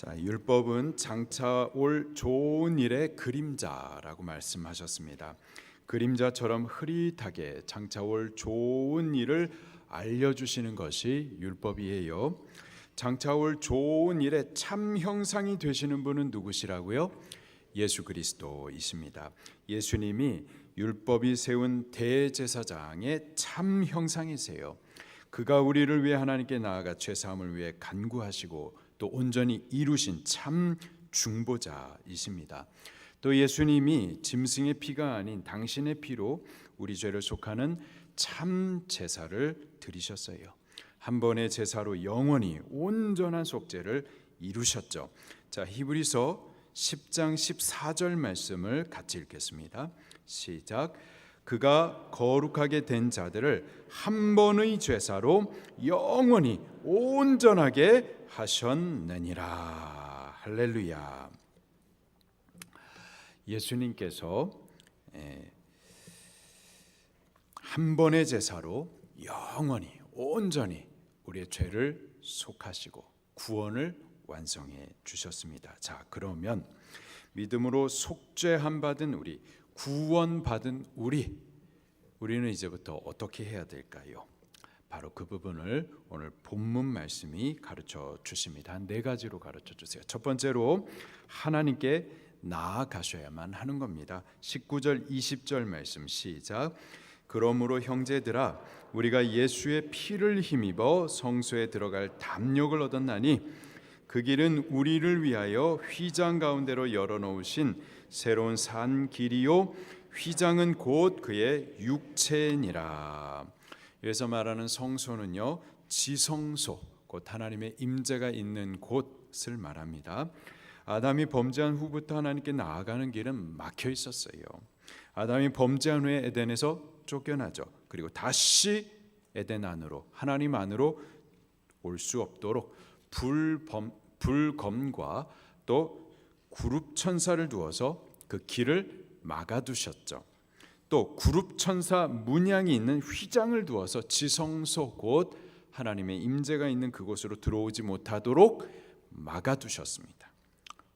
자, 율법은 장차 올 좋은 일의 그림자라고 말씀하셨습니다. 그림자처럼 흐릿하게 장차 올 좋은 일을 알려주시는 것이 율법이에요. 장차 올 좋은 일의 참 형상이 되시는 분은 누구시라고요? 예수 그리스도이십니다. 예수님이 율법이 세운 대제사장의 참 형상이세요. 그가 우리를 위해 하나님께 나아가 죄 사함을 위해 간구하시고 또 온전히 이루신 참 중보자이십니다. 또 예수님이 짐승의 피가 아닌 당신의 피로 우리 죄를 속하는 참 제사를 드리셨어요. 한 번의 제사로 영원히 온전한 속죄를 이루셨죠. 자, 히브리서 10장 14절 말씀을 같이 읽겠습니다. 시작. 그가 거룩하게 된 자들을 한 번의 죄사로 영원히 온전하게 하셨느니라. 할렐루야. 예수님께서 에, 한 번의 제사로 영원히 온전히 우리의 죄를 속하시고 구원을 완성해 주셨습니다. 자, 그러면 믿음으로 속죄함 받은 우리, 구원 받은 우리, 우리는 이제부터 어떻게 해야 될까요? 바로 그 부분을 오늘 본문 말씀이 가르쳐 주십니다. 한 네 가지로 가르쳐 주세요. 첫 번째로 하나님께 나아가셔야만 하는 겁니다. 19절 20절 말씀 시작. 그러므로 형제들아 우리가 예수의 피를 힘입어 성소에 들어갈 담력을 얻었나니 그 길은 우리를 위하여 휘장 가운데로 열어 놓으신 새로운 산 길이요 휘장은 곧 그의 육체니라. 여기서 말하는 성소는요 지성소 곧 하나님의 임재가 있는 곳을 말합니다. 아담이 범죄한 후부터 하나님께 나아가는 길은 막혀 있었어요. 아담이 범죄한 후에 에덴에서 쫓겨나죠. 그리고 다시 에덴 안으로 하나님 안으로 올 수 없도록 불범 불검과 또 그룹 천사를 두어서 그 길을 막아두셨죠. 또 그룹 천사 문양이 있는 휘장을 두어서 지성소 곧 하나님의 임재가 있는 그곳으로 들어오지 못하도록 막아두셨습니다.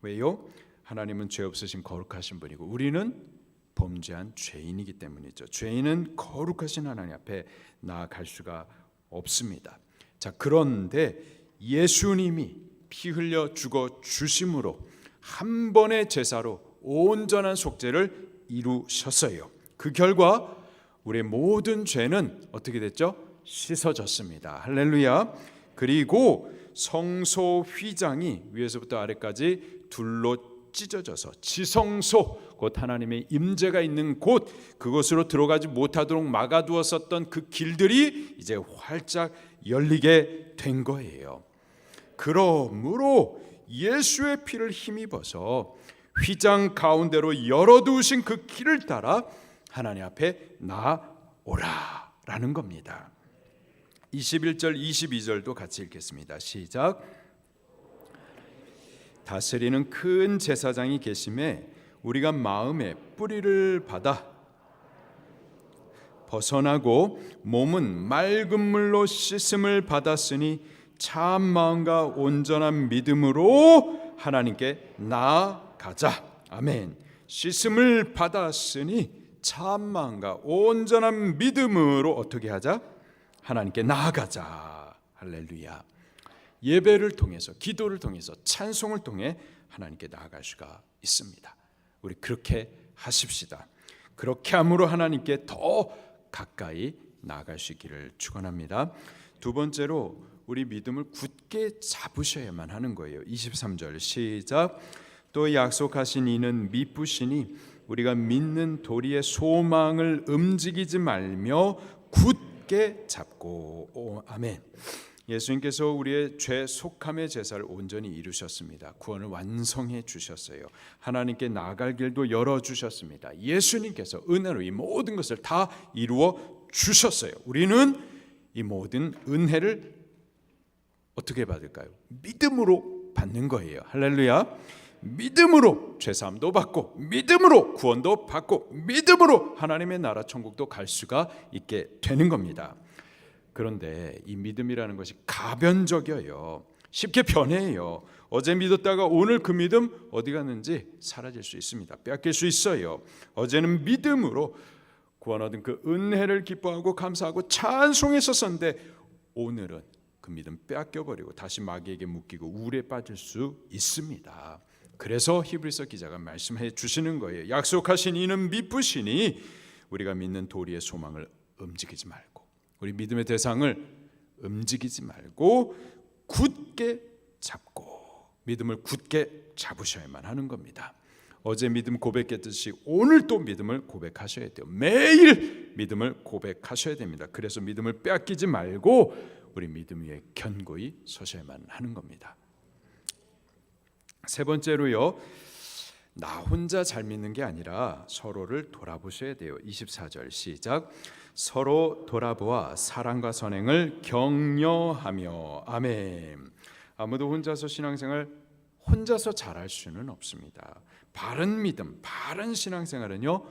왜요? 하나님은 죄 없으신 거룩하신 분이고 우리는 범죄한 죄인이기 때문이죠. 죄인은 거룩하신 하나님 앞에 나아갈 수가 없습니다. 자, 그런데 예수님이 피 흘려 죽어 주심으로 한 번의 제사로 온전한 속죄를 이루셨어요. 그 결과 우리의 모든 죄는 어떻게 됐죠? 씻어졌습니다. 할렐루야. 그리고 성소 휘장이 위에서부터 아래까지 둘로 찢어져서 지성소 곧 하나님의 임재가 있는 곳 그곳으로 들어가지 못하도록 막아두었었던 그 길들이 이제 활짝 열리게 된 거예요. 그러므로 예수의 피를 힘입어서 휘장 가운데로 열어두신 그 길을 따라 하나님 앞에 나오라라는 겁니다. 21절 22절도 같이 읽겠습니다. 시작. 다스리는 큰 제사장이 계심에 우리가 마음에 뿌리를 받아 벗어나고 몸은 맑은 물로 씻음을 받았으니 참 마음과 온전한 믿음으로 하나님께 나아가자. 아멘. 씻음을 받았으니 참 마음과 온전한 믿음으로 어떻게 하자? 하나님께 나아가자. 할렐루야. 예배를 통해서 기도를 통해서 찬송을 통해 하나님께 나아갈 수가 있습니다. 우리 그렇게 하십시다. 그렇게 함으로 하나님께 더 가까이 있기를 축원합니다. 두 번째로 우리 믿음을 굳게 잡으셔야만 하는 거예요. 23절 시작. 또 약속하신 이는 미쁘시니 우리가 믿는 도리의 소망을 움직이지 말며 굳게 잡고 오, 아멘. 예수님께서 우리의 죄 속함의 제사를 온전히 이루셨습니다. 구원을 완성해 주셨어요. 하나님께 나아갈 길도 열어 주셨습니다. 예수님께서 은혜로 이 모든 것을 다 이루어 주셨어요. 우리는 이 모든 은혜를 어떻게 받을까요? 믿음으로 받는 거예요. 할렐루야. 믿음으로 죄사함도 받고 믿음으로 구원도 받고 믿음으로 하나님의 나라 천국도 갈 수가 있게 되는 겁니다. 그런데 이 믿음이라는 것이 가변적이어요. 쉽게 변해요. 어제 믿었다가 오늘 그 믿음 어디 갔는지 사라질 수 있습니다. 뺏길 수 있어요. 어제는 믿음으로 구원 얻은 그 은혜를 기뻐하고 감사하고 찬송했었었는데 오늘은 그 믿음 빼앗겨 버리고 다시 마귀에게 묶이고 우울에 빠질 수 있습니다. 그래서 히브리서 기자가 말씀해 주시는 거예요. 약속하신 이는 미쁘시니 우리가 믿는 도리의 소망을 움직이지 말고 우리 믿음의 대상을 움직이지 말고 굳게 잡고 믿음을 굳게 잡으셔야만 하는 겁니다. 어제 믿음 고백했듯이 오늘 또 믿음을 고백하셔야 돼요. 매일 믿음을 고백하셔야 됩니다. 그래서 믿음을 빼앗기지 말고 우리 믿음 위에 견고히 서셔야만 하는 겁니다. 세 번째로요. 나 혼자 잘 믿는 게 아니라 서로를 돌아보셔야 돼요. 24절 시작. 서로 돌아보아 사랑과 선행을 격려하며 아멘. 아무도 혼자서 신앙생활 혼자서 잘할 수는 없습니다. 바른 믿음, 바른 신앙생활은요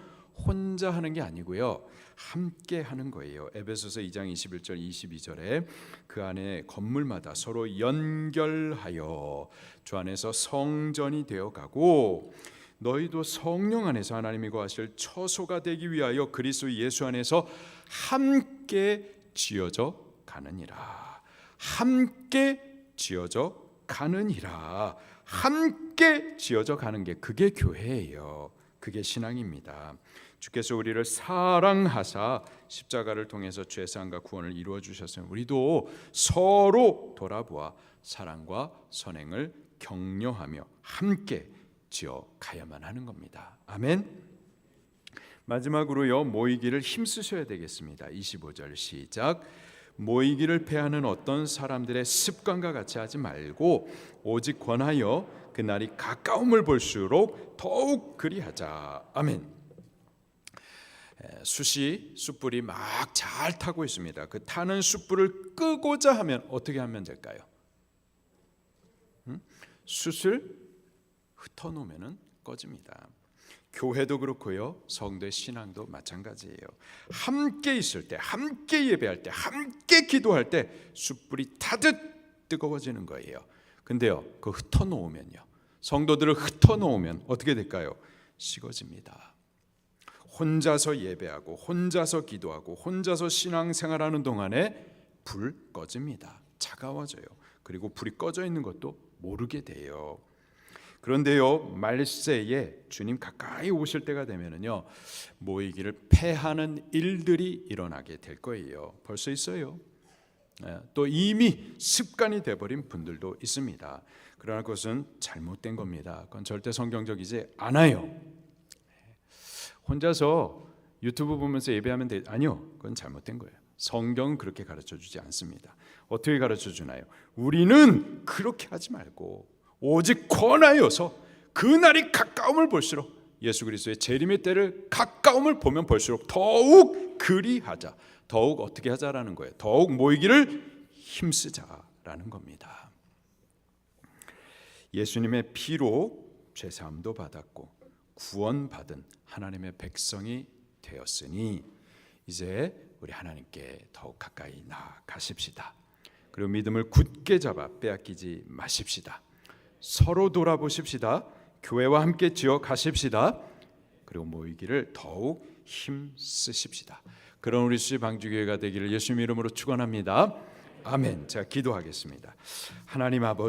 혼자 하는 게 아니고요 함께 하는 거예요. 에베소서 2장 21절 22절에 그 안에 건물마다 서로 연결하여 주 안에서 성전이 되어 가고 너희도 성령 안에서 하나님이 거하실 처소가 되기 위하여 그리스도 예수 안에서 함께 지어져 가느니라. 함께 지어져 가느니라. 함께 지어져 가는 게 그게 교회예요. 그게 신앙입니다. 주께서 우리를 사랑하사 십자가를 통해서 죄사함과 구원을 이루어 주셨으면 우리도 서로 돌아보아 사랑과 선행을 격려하며 함께 지어 가야만 하는 겁니다. 아멘. 마지막으로요 모이기를 힘쓰셔야 되겠습니다. 25절 시작. 모이기를 패하는 어떤 사람들의 습관과 같이 하지 말고 오직 권하여 그 날이 가까움을 볼수록 더욱 그리하자. 아멘. 에, 숯이 숯불이 막 잘 타고 있습니다. 그 타는 숯불을 끄고자 하면 어떻게 하면 될까요? 음? 숯을 흩어놓으면 꺼집니다. 교회도 그렇고요. 성도의 신앙도 마찬가지예요. 함께 있을 때, 함께 예배할 때, 함께 기도할 때 숯불이 타듯 뜨거워지는 거예요. 근데요, 그 흩어 놓으면요. 성도들을 흩어 놓으면 어떻게 될까요? 식어집니다. 혼자서 예배하고 혼자서 기도하고 혼자서 신앙생활하는 동안에 불 꺼집니다. 차가워져요. 그리고 불이 꺼져 있는 것도 모르게 돼요. 그런데요 말세에 주님 가까이 오실 때가 되면은요 모이기를 패하는 일들이 일어나게 될 거예요. 벌써 있어요. 예, 또 이미 습관이 돼버린 분들도 있습니다. 그러나 그것은 잘못된 겁니다. 그건 절대 성경적이지 않아요. 혼자서 유튜브 보면서 예배하면 돼 아니요, 그건 잘못된 거예요. 성경 그렇게 가르쳐 주지 않습니다. 어떻게 가르쳐 주나요? 우리는 그렇게 하지 말고 오직 권하여서 그 날이 가까움을 볼수록 예수 그리스도의 재림의 때를 가까움을 보면 볼수록 더욱 그리하자. 더욱 어떻게 하자라는 거예요. 더욱 모이기를 힘쓰자라는 겁니다. 예수님의 피로 죄 사함도 받았고 구원받은 하나님의 백성이 되었으니 이제 우리 하나님께 더욱 가까이 나아가십시다. 그리고 믿음을 굳게 잡아 빼앗기지 마십시다. 서로 돌아보십시다. 교회와 함께 지어 가십시다. 그리고 모이기를 더욱 힘 쓰십시다. 그런 우리 수 방주교회가 되기를 예수님 이름으로 축원합니다. 아멘. 제가 기도하겠습니다. 하나님 아버지